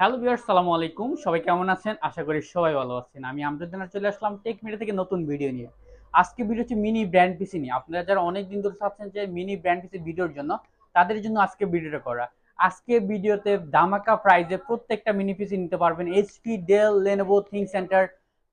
Hello viewers সালামু আলাইকুম। সবাই কেমন আছেন? আশা করি সবাই ভালো আছেন। আমি আমজাদ জানা চলে আসলাম টেক মিডিয়া থেকে নতুন ভিডিও নিয়ে। আজকে ভিডিও হচ্ছে মিনি ব্র্যান্ড পিসি নিয়ে। আপনারা যারা অনেক দিন ধরে চাচ্ছেন যে মিনি ব্র্যান্ড পিসি ভিডিওর জন্য, তাদের জন্য আজকে ভিডিওটা করা। আজকে ভিডিওতে দামাকা প্রাইজে প্রত্যেকটা মিনি পিসি নিতে পারবেন। HP Dell Lenovo thing centre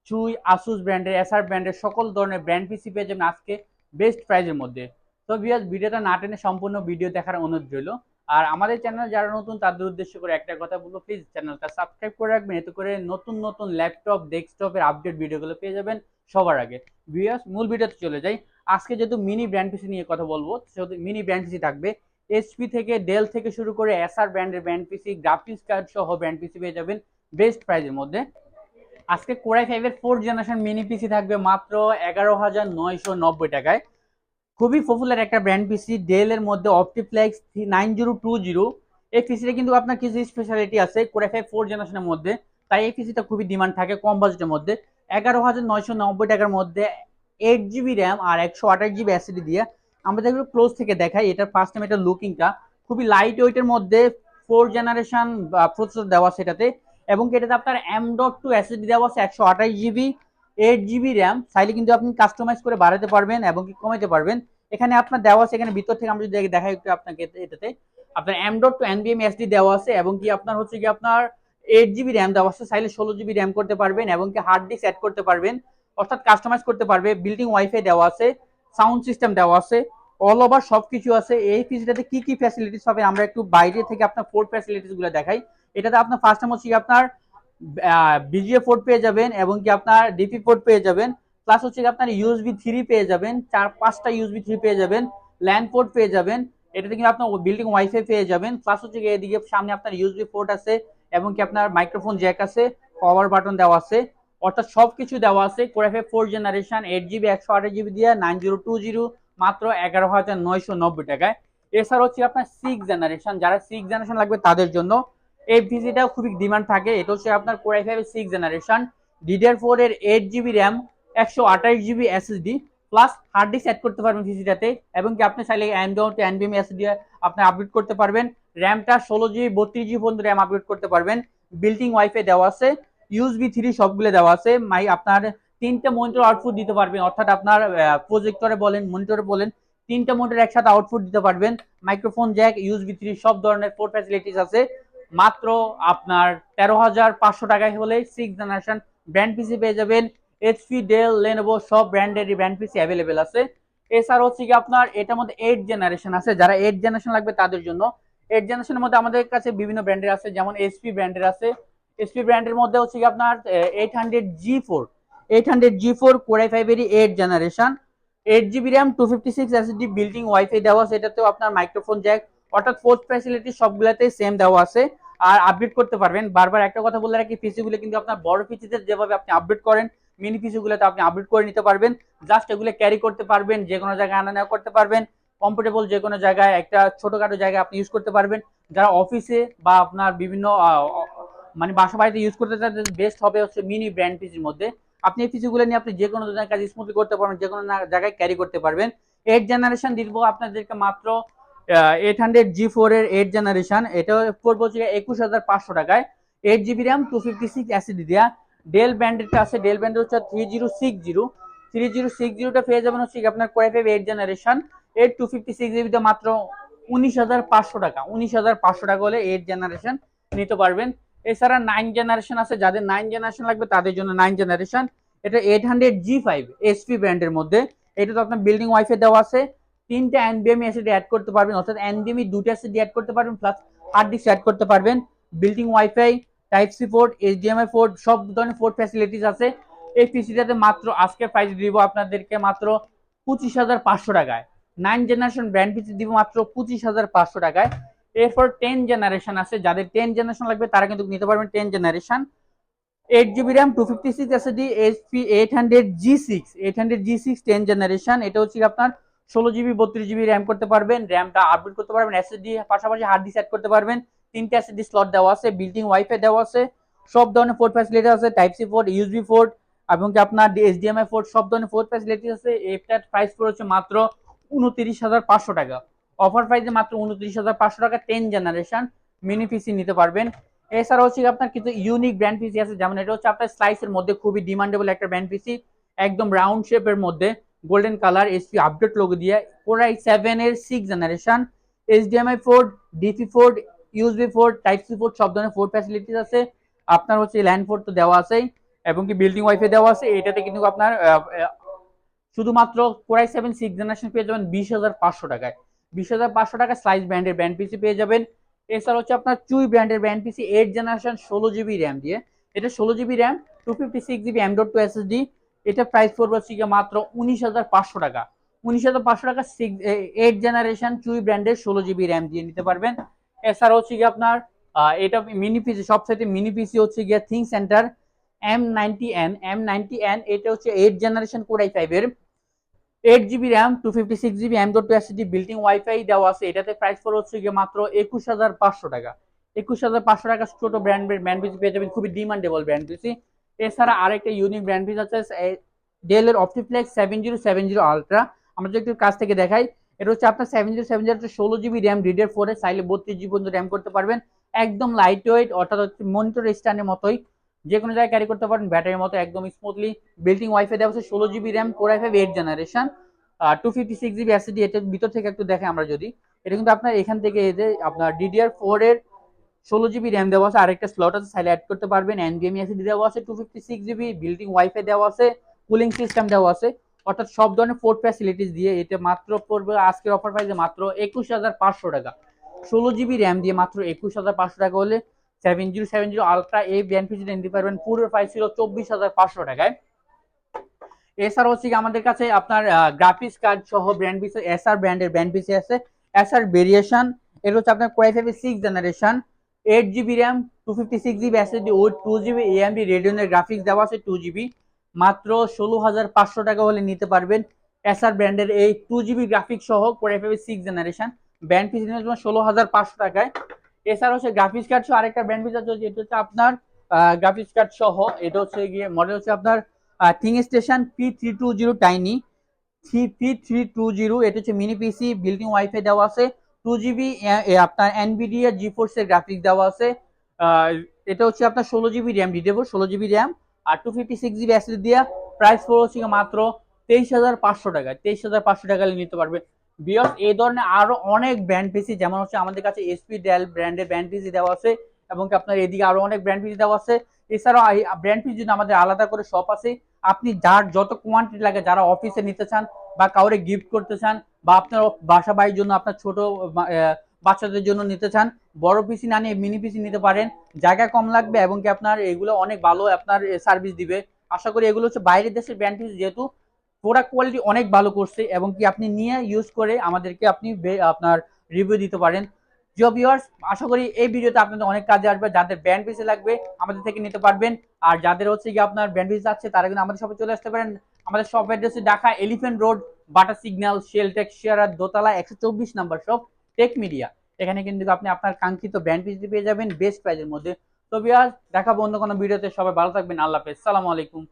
চুই আসুস ব্র্যান্ডের এসআর ব্র্যান্ডের সকল ধরনের ব্র্যান্ড পিসি পেয়ে যাবেন আজকে বেস্ট প্রাইজের মধ্যে। তো ভিউয়ার্স ভিডিওটা না টেনে সম্পূর্ণ ভিডিও দেখার অনুরোধ রইল। আর আমাদের চ্যানেল যারা নতুন, তাদের উদ্দেশ্য করে একটা কথা বলব প্লিজ চ্যানেলটা সাবস্ক্রাইব করে রাখবেন। এতে করে নতুন নতুন ল্যাপটপ ডেস্কটপের আপডেট ভিডিওগুলো পেয়ে যাবেন সবার আগে। ভিউয়ার্স মূল ভিডিওতে চলে যাই। আজকে যেহেতু মিনি ব্র্যান্ড পিসি নিয়ে কথা বলব, সেহেতু মিনি ব্র্যান্ড পিসি থাকবে। এসপি থেকে ডেল থেকে শুরু করে এসআর ব্র্যান্ডের ব্র্যান্ড পিসি গ্রাফিক্স কার্ড সহ ব্র্যান্ড পিসি পেয়ে যাবেন বেস্ট প্রাইজের মধ্যে। আজকে কোরাই ফাইভের ফোর্থ জেনারেশন মিনি পিসি থাকবে মাত্র এগারো হাজার নয়শো নব্বই টাকায়। খুবই পপুলার একটা ব্র্যান্ড পিসি ডেল এর মধ্যে OptiPlex nine zero two zero এই পিসিটা কিন্তু আপনার কিছু স্পেশালিটি আছে কোরাই ফাইভ ফোর জেনারেশনের মধ্যে। তাই এই পিসিটা খুবই ডিমান্ড থাকে কম বাজেটের মধ্যে। এগারো হাজার নয়শো নব্বই টাকার মধ্যে এইট জিবি র্যাম আর একশো আঠাশ জিবি অ্যাসিডি দিয়ে আমরা একটু ক্লোজ থেকে দেখাই, এটার ফার্স্ট টাইম এটা লুকিংটা খুবই লাইট ওয়েটের মধ্যে ফোর জেনারেশন প্রসেসর দেওয়া সেটাতে এবং এটাতে আপনার এম ডট টু অ্যাসিডি দেওয়া আছে একশো আঠাশ জিবি এইট জিবি র্যাম চাইলে কিন্তু আপনি কাস্টমাইজ করে বাড়াতে পারবেন এবং কি কমাতে পারবেন। এখানে আপনার দেওয়া আছে, এখানে ভিতর থেকে আমরা যদি দেখাই একটু আপনাকে এটাতে। আপনার এম ডট টু এনবিএম এসডি দেওয়া আছে, এবং কি আপনার হচ্ছে কি আপনার এইট জিবি র্যাম দেওয়া আছে, চাইলে ষোলো জিবি র্যাম করতে পারবেন, এবং কি হার্ড ডিস্ক অ্যাড করতে পারবেন, অর্থাৎ কাস্টমাইজ করতে পারবে বিল্ডিং ওয়াইফাই দেওয়া আছে সাউন্ড সিস্টেম দেওয়া আছে অল ওভার সব কিছু আছে। এই পিসিটাতে কি কি ফ্যাসিলিটিস পাবেন আমরা একটু বাইরে থেকে আপনার ফোর ফ্যাসিলিটিসগুলো দেখাই। এটাতে আপনার ফার্স্ট টাইম হচ্ছে কি আপনার বিজিএ পোর্ট পেয়ে যাবেন, এবং কি আপনার ডিপি পোর্ট পেয়ে যাবেন প্লাস হচ্ছে আপনার ইউএসবি থ্রি পেয়ে যাবেন, চার, পাঁচটা ইউএসবি থ্রি পেয়ে যাবেন ল্যান্ড পোর্ট পেয়ে যাবেন, এটাতে কিন্তু আপনার বিল্ডিং ওয়াইফাই পেয়ে যাবেন প্লাস হচ্ছে এদিকে সামনে আপনার ইউএসবি পোর্ট আছে, এবং কি আপনার মাইক্রোফোন জ্যাক আছে পাওয়ার বাটন দেওয়া আছে, অর্থাৎ সব কিছু দেওয়া আছে core i five four generation eight GB একশো আঠাশ জিবি দিয়ে নাইন জিরো টু জিরো মাত্র এগারো হাজার নয়শো নব্বই টাকায়। এছাড়া হচ্ছে আপনার সিক্স জেনারেশন যারা সিক্স জেনারেশন লাগবে তাদের জন্য এই পিসিটাও খুবই ডিমান্ড থাকে, এটা হচ্ছে আপনার core i six generation DDR four এর এইট জিবি র্যাম একশো আঠাশ GB SSD plus hard disk add করতে পারবেন পিসিটাতে এবং কি আপনি চাইলে অ্যান্ড্রয়েড এনবিএম এসডি আপনি আপডেট করতে পারবেন। র্যামটা ষোলো জিবি বত্রিশ জিবি পর্যন্ত র্যাম আপডেট করতে পারবেন। বিল্ডিং ওয়াইফাই দেওয়া আছে। ইউএসবি থ্রি সবগুলো দেওয়া আছে। মাই, আপনার তিনটে মনিটর আউটপুট দিতে পারবেন। অর্থাৎ আপনার প্রজেক্টরে বলেন মনিটরে বলেন, তিনটা মনিটর একসাথে আউটপুট দিতে পারবেন। মাইক্রোফোন জ্যাক ইউএসবি থ্রি সব ধরনের ফোর ফ্যাসিলিটিস আছে। মাত্র আপনার তেরো হাজার পাঁচশো টাকায় হলে সিক্স জেনারেশন ব্র্যান্ড পিসি পেয়ে যাবেন। এইচপি ডেল লেনোভো সব ব্র্যান্ডেরই ব্র্যান্ড পিসি অ্যাভেলেবেল আছে। এছাড়া হচ্ছে কি আপনার এটার মধ্যে এইট জেনারেশন আছে। যারা এইট জেনারেশন লাগবে তাদের জন্য। এইট জেনারেশনের মধ্যে আমাদের কাছে বিভিন্ন ব্র্যান্ডের আছে, যেমন এইচপি ব্র্যান্ডের আছে। এইচপি ব্র্যান্ডের মধ্যে হচ্ছে কি আপনার eight hundred G four eight hundred G four core i ফাইভেরই eight generation eight GB RAM two fifty six SSD building WiFi দেওয়া আছে। এটাতেও আপনার মাইক্রোফোন জ্যাক অর্থাৎ ফোর্থ ফ্যাসিলিটি সবগুলোতেই সেম দেওয়া আছে। আর আপডেট করতে পারবেন। বারবার একটা কথা বলে রাখি পিসিগুলো কিন্তু আপনার বড় পিসিতে যেভাবে আপনি আপডেট করেন মিনি পিসিগুলোতে আপনি আপডেট করে নিতে পারবেন। জাস্ট এগুলো ক্যারি করতে পারবেন, যে কোনো জায়গায় আনা নেওয়া করতে পারবেন। কমফোর্টেবল যে কোনো জায়গায়, একটা ছোটোখাটো জায়গায় আপনি ইউজ করতে পারবেন। যারা অফিসে বা আপনার বিভিন্ন মানে বাসা বাড়িতে ইউজ করতে চান বেস্ট হবে হচ্ছে মিনি ব্র্যান্ড পিসির মধ্যে। আপনি এই পিসিগুলো নিয়ে আপনি যে কোনো কাজ স্মুথলি করতে পারবেন, যে কোনো জায়গায় ক্যারি করতে পারবেন। এইট জেনারেশন দিব আপনাদেরকে মাত্র এইট হান্ড্রেড জি ফোর এর এইট জেনারেশন এটা পড়ব হচ্ছে একুশ হাজার পাঁচশো টাকায়। Eight GB RAM two fifty six SSD দেওয়া ডেল ব্র্যান্ডেরটা আছে ডেল ব্র্যান্ডের হচ্ছে three zero six zero three zero six জিরোটা পেয়ে যাবেন হচ্ছে আপনার core i five eight generation eight two fifty six জিবিতে মাত্র উনিশ হাজার পাঁচশো টাকা, উনিশ হাজার পাঁচশো টাকা হলে এইট জেনারেশন নিতে পারবেন। এছাড়া নাইন জেনারেশন আছে, যাদের নাইন জেনারেশন লাগবে তাদের জন্য নাইন জেনারেশন এটা eight hundred G five SP ব্র্যান্ডের মধ্যে। এটা তো আপনার বিল্ডিং ওয়াইফে দেওয়া আছে। তিনটা এনবিএমই এসিডি অ্যাড করতে পারবেন, অর্থাৎ এনবিএমই দুটো এসিডি অ্যাড করতে পারবেন প্লাস হার্ড ডিস্ক অ্যাড করতে পারবেন। Building WiFi type C port HDMI port সব ধরনের পোর্ট ফ্যাসিলিটিস আছে। এই পিসিটাতে মাত্র আজকের প্রাইস দিব আপনাদেরকে মাত্র পঁচিশ হাজার পাঁচশো টাকায়। নাইন জেনারেশন ব্র্যান্ড পিসি দিব মাত্র পঁচিশ হাজার পাঁচশো টাকায়। এরপর টেন জেনারেশন আছে, যাদের টেন জেনারেশন লাগবে, তারা কিন্তু নিতে পারবেন ten generation eight GB RAM two fifty six SSD HP eight hundred G six eight hundred G six ten generation এটা হচ্ছে আপনার, ষোলো জিবি বত্রিশ জিবি র্যাম করতে পারবেন। র্যামটা আপডেট করতে পারবেন এসএসডি পাশাপাশি হার্ড ডিস্ক অ্যাড করতে পারবেন। তিনটে সিডি স্লট দেওয়া আছে বিল্ডিং ওয়াইফাই দেওয়া আছে, সব ধরনের পোর্ট ফ্যাসিলিটি আছে type C port USB port এবং কি আপনার এইচডিএমআই পোর্ট সব ধরনের পোর্ট ফ্যাসিলিটি আছে। এটার প্রাইস পড়েছে মাত্র উনত্রিশ হাজার পাঁচশো টাকা। অফার প্রাইসে মাত্র উনত্রিশ হাজার পাঁচশো টাকা টেন জেনারেশন মিনি পিসি নিতে পারবেন। এছাড়া হচ্ছে আপনার কিছু ইউনিক ব্র্যান্ড পিসি আছে, যেমন এটা হচ্ছে আপনার স্লাইসের মধ্যে খুবই ডিমান্ডেবল একটা ব্র্যান্ড পিসি একদম রাউন্ড শেপের মধ্যে golden colour HP update logo দিয়ে কোরাই সেভেন এর six generation HDMI port DP port USB port type C port সব ধরনের ফোর্ড ফ্যাসিলিটিস আছে। আপনার হচ্ছে ল্যান্ড ফোর্ড তো দেওয়া আছেই, এবং কি বিল্ডিং ওয়াইফাই দেওয়া আছে। এটাতে কিন্তু আপনার শুধুমাত্র কোরাই সেভেন সিক্স জেনারেশন পেয়ে যাবেন বিশ হাজার পাঁচশো টাকায়। বিশ হাজার পাঁচশো টাকা স্লাইস ব্র্যান্ডের ব্র্যান্ড পিসি পেয়ে যাবেন। এছাড়া হচ্ছে আপনার চুই ব্র্যান্ডের ব্র্যান্ড পিসি এইট জেনারেশন ষোলো জিবি র্যাম দিয়ে। এটা ষোলো GB RAM two fifty six GB M two SSD এটা প্রাইস পড়বে হচ্ছে মাত্র উনিশ হাজার পাঁচশো টাকা। উনিশ হাজার পাঁচশো টাকা সিক্স এইট জেনারেশন চুই ব্র্যান্ডের ষোলো জিবি র্যাম দিয়ে নিতে পারবেন। এছাড়া হচ্ছে গিয়ে আপনার এটা মিনি পিসি সবসাইতে মিনি পিসি হচ্ছে গিয়ে ThinkCentre M ninety N M ninety N এটা হচ্ছে এইট জেনারেশন কোরাই ফাইভের eight GB RAM two fifty six GB M dot two SSD built in wifi দেওয়া আছে। এটাতে প্রাইস পড়ে হচ্ছে গিয়ে মাত্র একুশ হাজার পাঁচশো টাকা। একুশ হাজার পাঁচশো টাকা ছোট ব্র্যান্ড ব্র্যান্ড পিসি পেয়ে যাবেন, খুবই ডিমান্ডেবল ব্র্যান্ড পিসি এছাড়া আরেকটা ইউনিক ব্র্যান্ড পিস আছে ডেল এর OptiPlex seven zero seven zero ultra আমরা যদি একটু কাছ থেকে দেখাই এটা হচ্ছে আপনার সেভেন জিরো সেভেন জিরো ষোলো জিবি র্যাম রিডার ফোরে চাইলে বত্রিশ জিবি পর্যন্ত র্যাম করতে পারবেন। একদম লাইট ওয়েট অর্থাৎ হচ্ছে মনিটর স্ট্যান্ডের মতোই। যে কোনো জায়গায় ক্যারি করতে পারেন ব্যাটারির মতো একদম স্মুথলি বিল্ডিং ওয়াইফাই দেওয়া আছে, ষোলো GB RAM core I eight generation two fifty six GB SSD এটার ভিতর থেকে একটু দেখে আমরা যদি। এটা কিন্তু আপনার এখান থেকে এই যে আপনার ডিডিআর ফোর এর ষোলো জিবি র্যাম দেওয়া আছে। আরেকটা স্লট আছে সাইলে অ্যাড করতে পারবেন। এনবিএম এসিডি দেওয়া আছে two fifty six GB built in wifi দেওয়া আছে কুলিং সিস্টেম দেওয়া আছে। অর্থাৎ সব ধরনের ফোর্ট ফ্যাসিলিটিস দিয়ে এটা মাত্র পড়বে, আজকের অফার প্রাইসে মাত্র একুশ হাজার পাঁচশো টাকা। ষোলো জিবি র্যাম দিয়ে মাত্র একুশ হাজার পাঁচশো টাকা হলে seven zero seven zero ultra এই ব্র্যান্ড পিসিটা নিতে পারবেন। পুরো প্রাইস ছিল চব্বিশ হাজার পাঁচশো টাকায়। এছাড়া হচ্ছে আমাদের কাছে আপনার গ্রাফিক্স কার্ড সহ ব্র্যান্ড পিসি এসআর ব্র্যান্ডের ব্র্যান্ড পিসি আছে। এসআর ভেরিয়েশন এটা হচ্ছে আপনার core i five six generation eight GB RAM two fifty six GB SSD O two GB AMD রেডিয়নের গ্রাফিক্স দেওয়া আছে টু জিবি মাত্র ষোলো হাজার পাঁচশো টাকা হলে নিতে পারবেন এসআর ব্র্যান্ডের এই টু জিবি গ্রাফিক্স সহ কোয়াই ফাইভের সিক্স জেনারেশন ব্র্যান্ড পিসি নিয়ে তোমার ষোলো হাজার পাঁচশো টাকায়। এছাড়া হচ্ছে গ্রাফিক্স কার্ড সহ আরেকটা ব্র্যান্ড পিস আছে, যেটা হচ্ছে আপনার গ্রাফিক্স কার্ড সহ, এটা হচ্ছে গিয়ে মডেল হচ্ছে আপনার think station P three two zero tiny three P three two zero এটা হচ্ছে মিনি পিসি বিল্ডিং ওয়াইফাই দেওয়া আছে টু জিবি আপনার এনবিডিয়া জি ফোর্সের গ্রাফিক্স দেওয়া আছে এটা হচ্ছে আপনার ষোলো জিবি র্যাম দেবো ষোলো জিবি র্যাম আর two fifty six GB SSD দিয়ে প্রাইস পড়ে হচ্ছে মাত্র তেইশ হাজার পাঁচশো টাকা, তেইশ হাজার পাঁচশো টাকা নিতে পারবে। বিয়স এই ধরনের আরও অনেক ব্র্যান্ড পিসি যেমন হচ্ছে আমাদের কাছে এসপি ডেল ব্র্যান্ডের ব্র্যান্ড পিসি দেওয়া আছে, এবং আপনার এদিকে আরও অনেক ব্র্যান্ড পিসি দেওয়া আছে। এছাড়াও ব্র্যান্ড পিস যদি আমাদের আলাদা করে শপ আছে, আপনি যার যত কোয়ান্টিটি লাগে, যারা অফিসে নিতে চান বা কাউরে গিফট করতে চান, বা আপনার বাসা বাড়ির জন্য আপনার ছোট বাচ্চাদের জন্য নিতে চান, বড় পিসি না নিয়ে মিনি পিসি নিতে পারেন, জায়গা কম লাগবে এবং কি আপনার এগুলো অনেক ভালো আপনার সার্ভিস দিবে। আশা করি এগুলো হচ্ছে বাইরের দেশের ব্র্যান্ড পিস যেহেতু প্রোডাক্ট কোয়ালিটি অনেক ভালো করছে এবং কি আপনি নিয়ে ইউজ করে আমাদেরকে আপনি আপনার রিভিউ দিতে পারেন। জিও ভিউয়ার্স আশা করি এই ভিডিওতে আপনাদের অনেক কাজে আসবে, যাদের ব্র্যান্ড পিসে লাগবে আমাদের থেকে নিতে পারবেন। আর যাদের হচ্ছে কি আপনার ব্র্যান্ড পিস আছে তারা কিন্তু আমাদের শপে চলে আসতে পারেন। আমাদের shop address Dhaka Elephant Road Bata signal Sheltech share দোতলা, একশো চব্বিশ নাম্বার শপ টেক মিডিয়া এখানে কিন্তু আপনি আপনার কাঙ্ক্ষিত ব্র্যান্ড পিস পেয়ে যাবেন বেস্ট প্রাইজের মধ্যে। তো বিয়াজ দেখাবো অন্য কোনো ভিডিওতে সবাই ভালো থাকবেন, আল্লাহ হাফেজ, সালামু আলাইকুম।